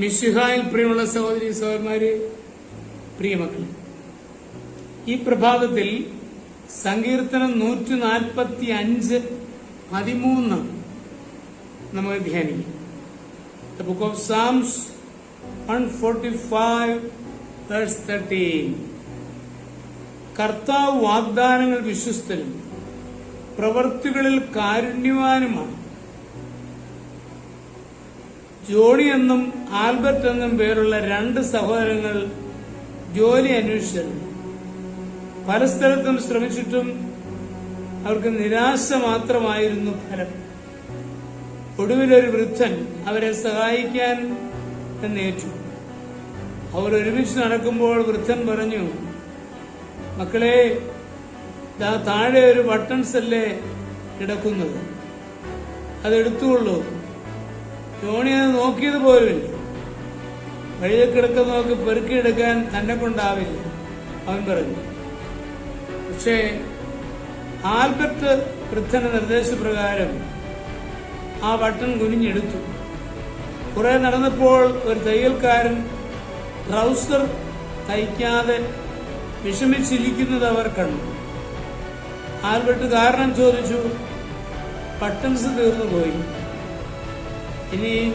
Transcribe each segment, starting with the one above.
മിശുഹായിൽ പ്രിയമുള്ള സഹോദരി സഹോദരന്മാര് പ്രിയമക്കളെ ഈ പ്രഭാതത്തിൽ സങ്കീർത്തനം നൂറ്റി നാൽപ്പത്തി അഞ്ച് പതിമൂന്ന് നമുക്ക് ധ്യാനിക്കാം. The book of Psalms one forty five verse thirteen കർത്താവ് വാഗ്ദാനങ്ങൾ വിശ്വസ്തനും പ്രവൃത്തികളിൽ കാരുണ്യവാനുമാണ്. ജോണി എന്നും ആൽബർട്ട് എന്നും പേരുള്ള രണ്ട് സഹോദരങ്ങൾ ജോലി അന്വേഷിച്ചിരുന്നു. പല സ്ഥലത്തും ശ്രമിച്ചിട്ടും അവർക്ക് നിരാശ മാത്രമായിരുന്നു ഫലം. ഒടുവിലൊരു വൃദ്ധൻ അവരെ സഹായിക്കാൻ എന്നേറ്റു അവർ ഒരുമിച്ച് നടക്കുമ്പോൾ വൃദ്ധൻ പറഞ്ഞു മക്കളെ താഴെ ഒരു ബട്ടൺസ് അല്ലേ കിടക്കുന്നത്. അത് ജോണി അത് നോക്കിയത് പോലുമില്ല വഴിയിൽ കിടക്കുന്ന നോക്കി പെറുക്കിയെടുക്കാൻ തന്നെ കൊണ്ടാവില്ല അവൻ പറഞ്ഞു. പക്ഷേ ആൽബർട്ട് വൃദ്ധന്റെ നിർദ്ദേശപ്രകാരം ആ ബട്ടൺ കുനിഞ്ഞെടുത്തു. കുറെ നടന്നപ്പോൾ ഒരു തയ്യൽക്കാരൻ ട്രൗസർ തയ്ക്കാതെ വിഷമിച്ചിരിക്കുന്നത് അവർ കണ്ടു. ആൽബർട്ട് കാരണം ചോദിച്ചു ബട്ടൺസ് തീർന്നു പോയി ഇനി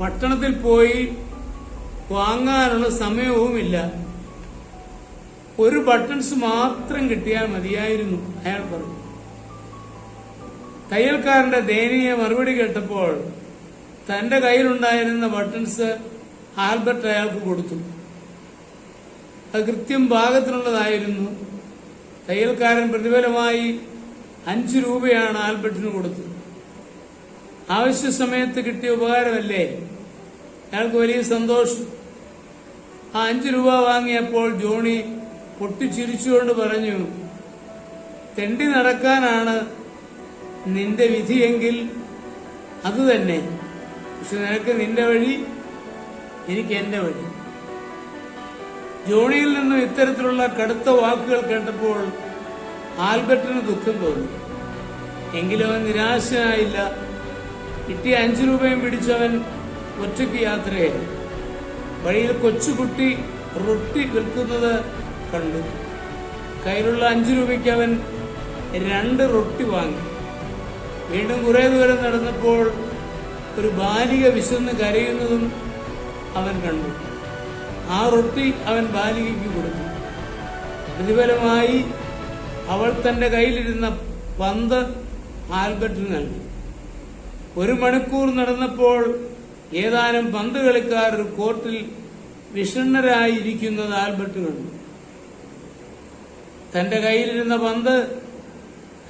പട്ടണത്തിൽ പോയി വാങ്ങാനുള്ള സമയവുമില്ല. ഒരു ബട്ടൺസ് മാത്രം കിട്ടിയാൽ മതിയായിരുന്നു അയാൾ പറഞ്ഞു. തയ്യൽക്കാരന്റെ ദയനീയ മറുപടി കേട്ടപ്പോൾ തന്റെ കയ്യിലുണ്ടായിരുന്ന ബട്ടൺസ് ആൽബർട്ട് അയാൾക്ക് കൊടുത്തു. അത് കൃത്യം ഭാഗത്തിനുള്ളതായിരുന്നു. തയ്യൽക്കാരൻ പ്രതിഫലമായി അഞ്ചു രൂപയാണ് ആൽബർട്ടിന് കൊടുത്തത്. ആവശ്യ സമയത്ത് കിട്ടിയ ഉപകാരമല്ലേ? അയാൾക്ക് വലിയ സന്തോഷം. ആ അഞ്ചു രൂപ വാങ്ങിയപ്പോൾ ജോണി പൊട്ടിച്ചിരിച്ചുകൊണ്ട് പറഞ്ഞു തെണ്ടി നടക്കാനാണ് നിന്റെ വിധിയെങ്കിൽ അത് തന്നെ. പക്ഷെ നിനക്ക് നിന്റെ വഴി എനിക്ക് എന്റെ വഴി. ജോണിയിൽ നിന്നും ഇത്തരത്തിലുള്ള കടുത്ത വാക്കുകൾ കേട്ടപ്പോൾ ആൽബർട്ടിന് ദുഃഖം തോന്നി. എങ്കിലും അവൻ നിരാശനായില്ല. കിട്ടിയ അഞ്ചു രൂപയും പിടിച്ചവൻ ഒറ്റയ്ക്ക് യാത്രയായി. വഴിയിൽ കൊച്ചുകുട്ടി റൊട്ടി വിൽക്കുന്നത് കണ്ടു. കയ്യിലുള്ള അഞ്ചു രൂപയ്ക്ക് അവൻ രണ്ട് റൊട്ടി വാങ്ങി. വീണ്ടും കുറേ ദൂരം നടന്നപ്പോൾ ഒരു ബാലിക വിശന്ന് കരയുന്നതും അവൻ കണ്ടു. ആ റൊട്ടി അവൻ ബാലികയ്ക്ക് കൊടുത്തു. പ്രതിഫലമായി അവൾ തന്റെ കയ്യിലിരുന്ന പന്ത് ആൽബർട്ടിന് നൽകി. ഒരു മണിക്കൂർ നടന്നപ്പോൾ ഏതാനും പന്ത് കളിക്കാർ ഒരു കോർട്ടിൽ വിഷണ്ണരായിരിക്കുന്നത് ആൽബർട്ട് കണ്ടു. തന്റെ കയ്യിലിരുന്ന പന്ത്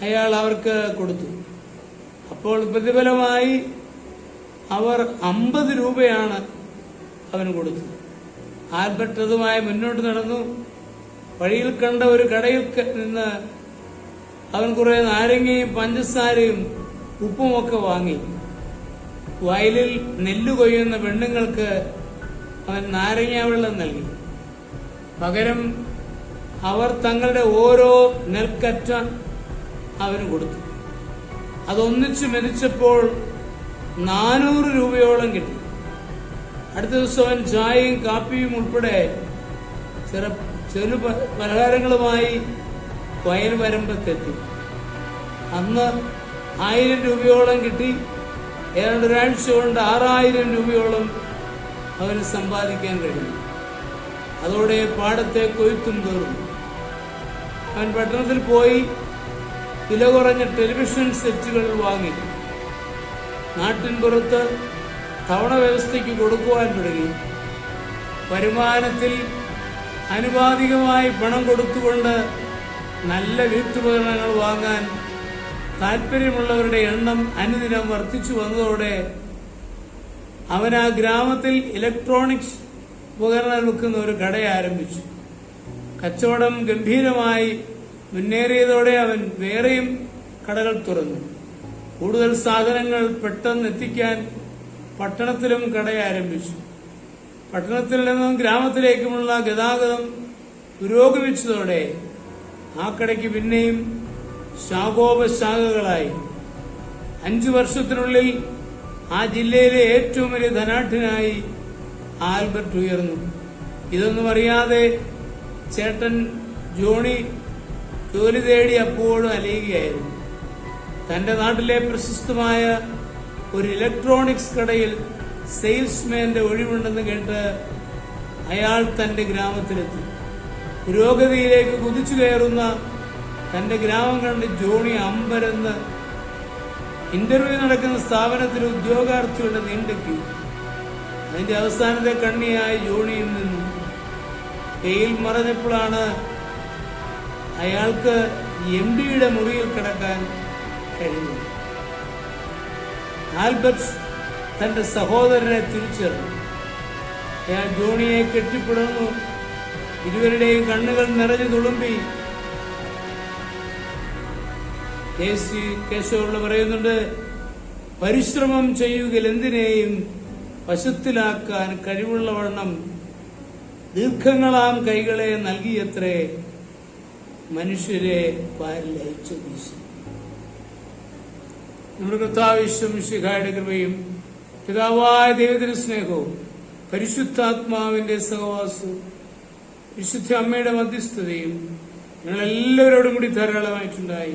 അയാൾ അവർക്ക് കൊടുത്തു. അപ്പോൾ പ്രതിഫലമായി അവർ അമ്പത് രൂപയാണ് അവന് കൊടുത്തത് ആൽബർട്ട് അതുമായി മുന്നോട്ട് നടന്നു. വഴിയിൽ കണ്ട ഒരു കടയിൽ നിന്ന് അവൻ കുറെ നാരങ്ങയും പഞ്ചസാരയും ഉപ്പുമൊക്കെ വാങ്ങി. വയലിൽ നെല്ല് കൊയ്യുന്ന പെണ്ണുങ്ങൾക്ക് അവൻ നാരങ്ങ വെള്ളം നൽകി. പകരം അവർ തങ്ങളുടെ ഓരോ നെൽക്കറ്റ അവന് കൊടുത്തു. അതൊന്നിച്ചു മെതിച്ചപ്പോൾ നാനൂറ് രൂപയോളം കിട്ടി. അടുത്ത ദിവസം അവൻ ചായയും കാപ്പിയും ഉൾപ്പെടെ ചെറു ചെറു പലഹാരങ്ങളുമായി വയൽ വരമ്പത്തെത്തി. അന്ന് ആയിരം രൂപയോളം കിട്ടി. ഏതാണ്ട് ഒരാഴ്ച കൊണ്ട് ആറായിരം രൂപയോളം അവന് സമ്പാദിക്കാൻ കഴിഞ്ഞു. അതോടെ പാടത്തെ കൊയ്ത്തും തീർന്നു അവൻ പട്ടണത്തിൽ പോയി വില കുറഞ്ഞ ടെലിവിഷൻ സെറ്റുകൾ വാങ്ങി. നാട്ടിൻ പുറത്ത് തവണ വ്യവസ്ഥയ്ക്ക് കൊടുക്കുവാൻ തുടങ്ങി. വരുമാനത്തിൽ അനുപാതികമായി പണം കൊടുത്തുകൊണ്ട് നല്ല വീട്ടുപകരണങ്ങൾ വാങ്ങാൻ താല്പര്യമുള്ളവരുടെ എണ്ണം അനുദിനം വർദ്ധിച്ചു വന്നതോടെ അവൻ ആ ഗ്രാമത്തിൽ ഇലക്ട്രോണിക്സ് ഉപകരണം വിൽക്കുന്ന ഒരു കട ആരംഭിച്ചു. കച്ചവടം ഗംഭീരമായി മുന്നേറിയതോടെ അവൻ വേറെയും കടകൾ തുറന്നു. കൂടുതൽ സാധനങ്ങൾ പെട്ടെന്ന് എത്തിക്കാൻ പട്ടണത്തിലും കട ആരംഭിച്ചു. പട്ടണത്തിൽ നിന്നും ഗ്രാമത്തിലേക്കുമുള്ള ഗതാഗതം പുരോഗമിച്ചതോടെ ആ കടയ്ക്ക് പിന്നെയും ശാഖോപശാഖകളായി. അഞ്ചു വർഷത്തിനുള്ളിൽ ആ ജില്ലയിലെ ഏറ്റവും വലിയ ധനാഠ്യനായി ആൽബർട്ട് ഉയർന്നു. ഇതൊന്നും അറിയാതെ ചേട്ടൻ ജോണി ജോലി തേടി അപ്പോഴും അലയുകയായിരുന്നു. തന്റെ നാട്ടിലെ പ്രശസ്തമായ ഒരു ഇലക്ട്രോണിക്സ് കടയിൽ സെയിൽസ്മാന്റെ ഒഴിവുണ്ടെന്ന് കേട്ട് അയാൾ തന്റെ ഗ്രാമത്തിലെത്തി. പുരോഗതിയിലേക്ക് കുതിച്ചു കയറുന്ന തന്റെ ഗ്രാമം കണ്ട് ജോണി അമ്പരന്ന് ഇന്റർവ്യൂ നടക്കുന്ന സ്ഥാപനത്തിൽ ഉദ്യോഗാർത്ഥികളുടെ നീണ്ട ക്യൂ. അതിന്റെ അവസാനത്തെ കണ്ണിയായി ജോണിയിൽ നിന്നു കെയിൽ മറഞ്ഞപ്പോഴാണ് അയാൾക്ക് എം ഡിയുടെ മുറിയിൽ കിടക്കാൻ കഴിഞ്ഞത്. ആൽബർട്ട്സ് തന്റെ സഹോദരനെ തിരിച്ചറിഞ്ഞു. അയാൾ ജോണിയെ കെട്ടിപ്പിടുന്നു ഇരുവരുടെയും കണ്ണുകൾ നിറഞ്ഞു തുളുമ്പി കേസി കേശവപിള്ള പറയുന്നുണ്ട് പരിശ്രമം ചെയ്യുകയിൽ എന്തിനേയും വശത്തിലാക്കാൻ കഴിവുള്ള വണ്ണം ദീർഘങ്ങളാം കൈകളെ നൽകിയത്രേ മനുഷ്യരെ വീശി. നമ്മുടെ കർത്താവിശ്വം ശിഖായുടെ കൃപയും പിതാവായ ദൈവത്തിന്റെ സ്നേഹവും പരിശുദ്ധാത്മാവിന്റെ സഹവാസവും വിശുദ്ധ അമ്മയുടെ മധ്യസ്ഥതയും ഞങ്ങളെല്ലാവരോടും കൂടി ധാരാളമായിട്ടുണ്ടായി